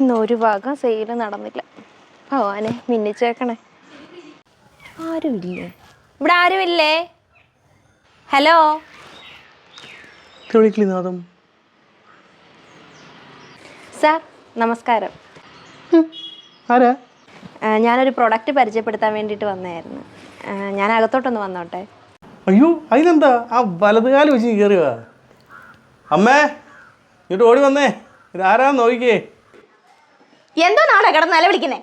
ഇന്ന് ഒരു ഭാഗം സെയിൽ നടന്നില്ല. ഭവാനെ മിന്നിച്ചേക്കണേ. ആരുമില്ലേ? ഇവിടെ ആരുമില്ലേ? ഹലോ? നാദം സാർ നമസ്കാരം. ആരാ? ഞാനൊരു പ്രൊഡക്റ്റ് പരിചയപ്പെടുത്താൻ വേണ്ടിയിട്ട് വന്നായിരുന്നു ഞാൻ അകത്തോട്ടൊന്ന് വന്നോട്ടെ. അയ്യോ അതിനെന്താ? ആ വലതുകാലം വെച്ച് കയറിയ അമ്മേ ഇങ്ങോട്ട് ഓടി വന്നേ. ഇതാരാന്ന് നോക്കിക്കേ. എന്തോ നാളെ കിടന്ന് നിലവിളിക്കുന്നേ?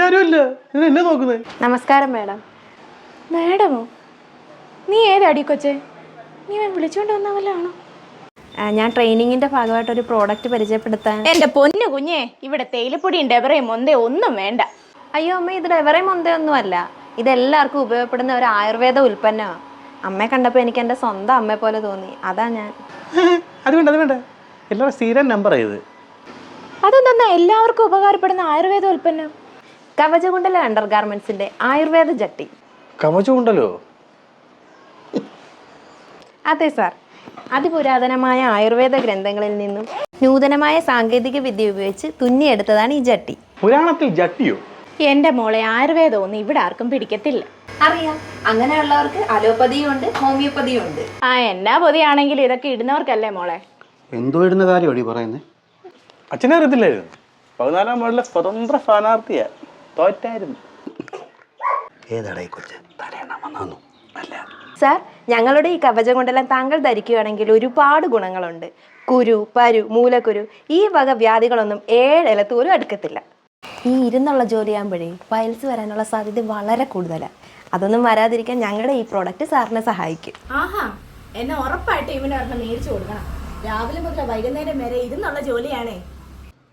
ആരുമല്ല ഇത് എന്നെ നോക്കുന്നേ. നമസ്കാരം മേഡം. മേഡമോ? നീ ഏതാടി കൊച്ചേ? നീ ഇവൻ വിളിച്ചോണ്ട് വന്ന ഞാൻ ട്രെയിനിങ്ങിന്റെ ഭാഗമായിട്ട് ഒരു പ്രോഡക്റ്റ് പരിചയപ്പെടുത്താൻ എന്റെ പൊന്നു കുഞ്ഞേ ഇവിടെ തേയിലപ്പൊടിയും ഡെബറയും മൊന്തേ ഒന്നും വേണ്ട. അയ്യോ അമ്മ ഇത് എവറേ ഒന്നും ഇത് ഇതെല്ലാവർക്കും ഉപയോഗപ്പെടുന്ന ഒരു ആയുർവേദ ഉൽപ്പന്നമാണ് അമ്മയെ കണ്ടപ്പോൾ എനിക്ക് എന്റെ സ്വന്തം അമ്മയെ പോലെ തോന്നി. അതാ ഞാൻ. അത് വേണ്ട അത് വേണ്ട. എല്ലാവരും സ്ഥിരം നമ്പർ ചെയ്ത് അതെന്താ എല്ലാവർക്കും ഉപകാരപ്പെടുന്ന ആയുർവേദ ഉൽപ്പന്നം. കവചകുണ്ടല അണ്ടർ ഗാർമെന്റ്സിന്റെ ആയുർവേദ ജട്ടി. കവചകുണ്ടലോ? അതെ സാർ അതിപുരാതനമായ ആയുർവേദ ഗ്രന്ഥങ്ങളിൽ നിന്നും നൂതനമായ സാങ്കേതിക വിദ്യ ഉപയോഗിച്ച് തുന്നിയെടുത്തതാണ് ഈ ജട്ടി. പുരാണത്തിൽ ജട്ടിയോ? എന്റെ മോളെ ആയുർവേദം ഒന്നും ഇവിടെ ആർക്കും പിടിക്കത്തില്ല. അറിയാം. അങ്ങനെയുള്ളവർക്ക് അലോപ്പതിയും ഉണ്ട് ഹോമിയോപ്പതിയും ഉണ്ട് ആ എന്നാ പൊതിയാണെങ്കിലും ഇതൊക്കെ ഇടുന്നവർക്കല്ലേ മോളെ? എന്തോ ഇടുന്ന കാര്യം ഈ പറയുന്നത് അച്ഛനെ അറിയത്തില്ലായിരുന്നു. പതിനാലാം വാർഡിലെ സ്വതന്ത്ര സ്ഥാനാർത്ഥിയാ. തോറ്റായിരുന്നു. ഏതാടാ ഈ കൊച്ച്? തലയെണ്ണ വന്നു അല്ല. സാർ ഞങ്ങളുടെ ഈ കവചകുണ്ടലം താങ്കൾ ധരിക്കുകയാണെങ്കിൽ ഒരുപാട് ഗുണങ്ങളുണ്ട്. കുരു പരു മൂലക്കുരു ഈ വക വ്യാധികളൊന്നും ഏഴിലത്തൂരും അടുക്കത്തില്ല. ഈ ഇരുന്നുള്ള ജോലിയാകുമ്പോഴേ പൈൽസ് വരാനുള്ള സാധ്യത വളരെ കൂടുതലാണ് അതൊന്നും വരാതിരിക്കാൻ ഞങ്ങളുടെ ഈ പ്രോഡക്റ്റ് സാറിനെ സഹായിക്കും. ആഹാ എന്നെ ഉറപ്പായിട്ട് ഇവന് ഒരെണ്ണം മേടിച്ചു കൊടുക്കണം. രാവിലെ മുതൽ വൈകുന്നേരം വരെ ഇരുന്നുള്ള ജോലിയാണേ.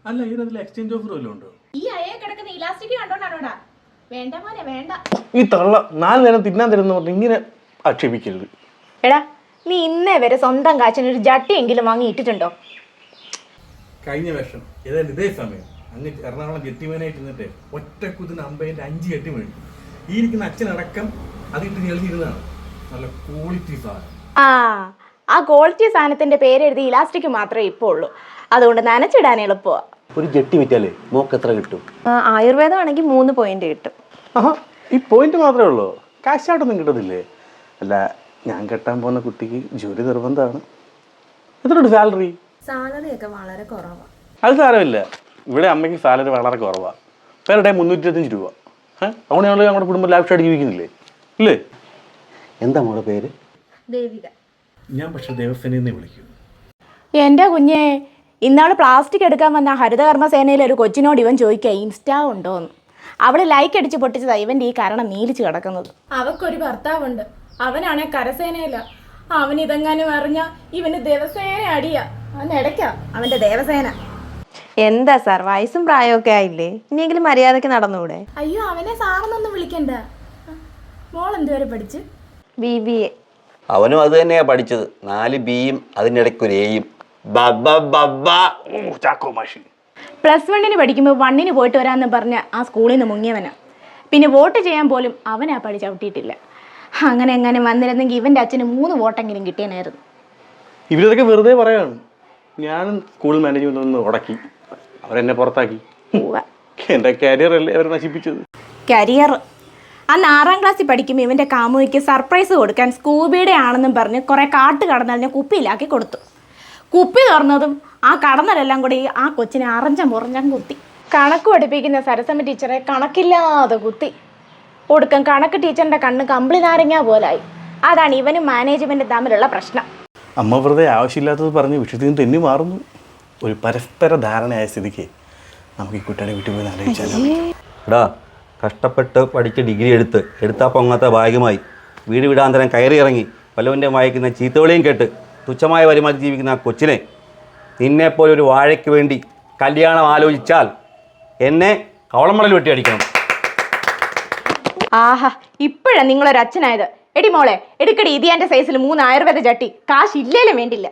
അല്ല ഇതിൽ എക്സ്ചേഞ്ച് ഓഫർ വല്ലതും ഉണ്ടോ? ഈ അയ്യെ കിടക്കുന്ന ഇലാസ്റ്റിക് കണ്ടോണ്ടാണോടാ. വേണ്ട മോനെ വേണ്ട. ഈ തള്ള നാല് നേരം തിന്നാൻ തരുന്ന പറഞ്ഞ് ഇങ്ങനെ ആക്ഷേപിക്കരുത്. എടാ നീ ഇന്നേ വരെ സ്വന്തം കാച്ചിന് ഒരു ജട്ടിയെങ്കിലും വാങ്ങി ഇട്ടിട്ടുണ്ടോ കഴിഞ്ഞ വർഷം ഏതായാലും ഇതേ സമയം. അങ്ങ് എറണാകുളം ജെട്ടിമേനായിട്ട് നിന്നിട്ട് ഒറ്റക്കുതിന് അമ്പതിന്റെ അഞ്ച് കെട്ടി മേടിച്ചു ഈ ഇരിക്കുന്ന അച്ഛനടക്കം അതിട്ട് ഞെളിഞ്ഞിരുന്നതാണ് നല്ല ക്വാളിറ്റി സാധനം. ആ ആ ക്വാളിറ്റി സാധനത്തിന്റെ പേരെഴുതി ഇലാസ്റ്റിക് മാത്രമേ ഇപ്പോൾ ഉള്ളൂ. അതുകൊണ്ട് നനച്ചിടാൻ എളുപ്പമാ. ഒരു ജെട്ടി വിറ്റാലേ മോക്ക് എത്ര കിട്ടും? ആ, ആയുർവേദം ആണെങ്കിൽ മൂന്ന് പോയിന്റ് കിട്ടും. ഈ പോയിന്റ് മാത്രമേ ഉള്ളൂ. കാശ് ആയിട്ടൊന്നും കിട്ടത്തില്ലേ? അല്ല ഞാൻ കെട്ടാൻ പോകുന്ന കുട്ടിക്ക് ജോലി നിർബന്ധമാണ്. എത്രയുണ്ട് സാലറി സാലറി ഒക്കെ വളരെ കുറവാണ് അത് സാരമില്ല. ഇവിടെ അമ്മയ്ക്ക് സാലറി വളരെ കുറവാണ് പെർ ഡേ മുന്നൂറ്റി ഇരുപത്തഞ്ച് രൂപ അതുകൊണ്ട് ഞങ്ങൾ ഞങ്ങളുടെ കുടുംബം ലാഭിഷായിട്ട് ജീവിക്കുന്നില്ലേ? ഇല്ലേ? എന്താ മോളെ പേര്? ദേവിക. ഞാൻ പക്ഷെ ദേവസേനയെ വിളിക്കും എന്റെ കുഞ്ഞെ ഇന്നാൾ പ്ലാസ്റ്റിക് എടുക്കാൻ വന്ന ഹരിതകർമ്മ സേനയിലെ ഒരു കൊച്ചിനോട് ഇവൻ ചോദിക്കുക ഇൻസ്റ്റാ ഉണ്ടോന്ന്? അവൾ ലൈക്ക് അടിച്ച് പൊട്ടിച്ചതാ ഇവന്റെ ഈ കാരണം നീലിച്ച് കിടക്കുന്നത്. അവക്കൊരു ഭർത്താവുണ്ട്. അവനാണെ കരസേനയില. അവൻ ഇതെങ്ങാനും അറിഞ്ഞ ഇവന് ദേവസേന അടിയാ അവൻ ഇടയ്ക്കാ അവന്റെ ദേവസേന. എന്താ സാർ? വയസ്സും പ്രായമൊക്കെ ആയില്ലേ? ഇനിയെങ്കിലും മര്യാദയ്ക്ക് നടന്നുകൂടെ അയ്യോ അവനെ സാറെന്നൊന്നും വിളിക്കണ്ട. മോൾ എന്തുവരെ പഠിച്ചു? ബി ബി എ അവനും അത് തന്നെയാ പഠിച്ചത്. നാല് ബിയും അതിന്റെ ഇടയ്ക്ക് ഒരു എയും ബബ്ബ ബബ്ബ ഓ ചാക്കോ മാഷി. പ്ലസ് വണ്ണിന് പഠിക്കുമ്പോൾ വണ്ണിന് പോയിട്ട് വരാമെന്ന് പറഞ്ഞ ആ സ്കൂളിൽ നിന്ന് മുങ്ങിയവനാ. പിന്നെ വോട്ട് ചെയ്യാൻ പോലും അവനാ പഠി ചവിട്ടിയിട്ടില്ല. അങ്ങനെ എങ്ങനെ വന്നിരുന്നെങ്കിൽ ഇവന്റെ അച്ഛന് മൂന്ന് വോട്ടെങ്കിലും കിട്ടിയനായിരുന്നു. ഇവരിതൊക്കെ വെറുതെ പറയാണ്. ഞാനും സ്കൂൾ മാനേജ്മെന്റ് ഒന്ന് ഉടക്കി. അവരെന്നെ പുറത്താക്കി. എന്റെ കരിയർ അല്ലേ അവർ നശിപ്പിച്ചത്? കരിയർ അന്ന് ആറാം ക്ലാസ്സിൽ പഠിക്കുമ്പോൾ ഇവന്റെ കാമുകിക്ക് സർപ്രൈസ് കൊടുക്കാൻ സ്കൂബിയുടെ ആണെന്നും പറഞ്ഞ് കുറേ കാട്ട് കടന്നലിനെ കുപ്പിയിലാക്കി കൊടുത്തു. കുപ്പി തുറന്നതും ആ കടന്നലെല്ലാം കൂടി ആ കൊച്ചിനെ അറഞ്ഞം മുറഞ്ഞം കുത്തി. കണക്ക് പഠിപ്പിക്കുന്ന സരസമ്മ ടീച്ചറെ കണക്കില്ലാതെ കുത്തി. ഒടുക്കം കണക്ക് ടീച്ചറിന്റെ കണ്ണ് കമ്പിളി നാരങ്ങ പോലായി. അതാണ് ഇവനും മാനേജ്മെന്റും തമ്മിലുള്ള പ്രശ്നം. അമ്മ വെറുതെ ആവശ്യമില്ലാത്തത് പറഞ്ഞ് വിഷയത്തിൽ നിന്ന് തെന്നി മാറുന്നു. ഒരു പരസ്പര ധാരണയായ സ്ഥിതിക്ക് നമുക്ക് ഈ കുട്ടിയുടെ വീട്ടിൽ പോയി ആലോചിച്ചാലോ? എടാ കഷ്ടപ്പെട്ട് പഠിച്ച് ഡിഗ്രി എടുത്ത് എടുത്താൽ പൊങ്ങാത്ത ഭാഗ്യമായി. വീട് വിടാന്തരം കയറി ഇറങ്ങി വല്ലവന്റെ വായിക്കുന്ന ചീത്തവിളിയും കേട്ട് തുച്ഛമായ വരുമാനം ജീവിക്കുന്ന ആ കൊച്ചിനെ നിന്നെപ്പോലെ ഒരു വാഴയ്ക്ക് വേണ്ടി കല്യാണം ആലോചിച്ചാൽ എന്നെ കവളമണൽ വെട്ടി അടിക്കണം. ആഹാ ഇപ്പോഴാണ് നിങ്ങളൊരു അച്ഛനായത് എടി മോളെ എടുക്കടി ഇതിയാന്റെ സൈസിൽ മൂന്ന് ആയുർവേദ ചട്ടി. കാശ് ഇല്ലേലും വേണ്ടില്ല.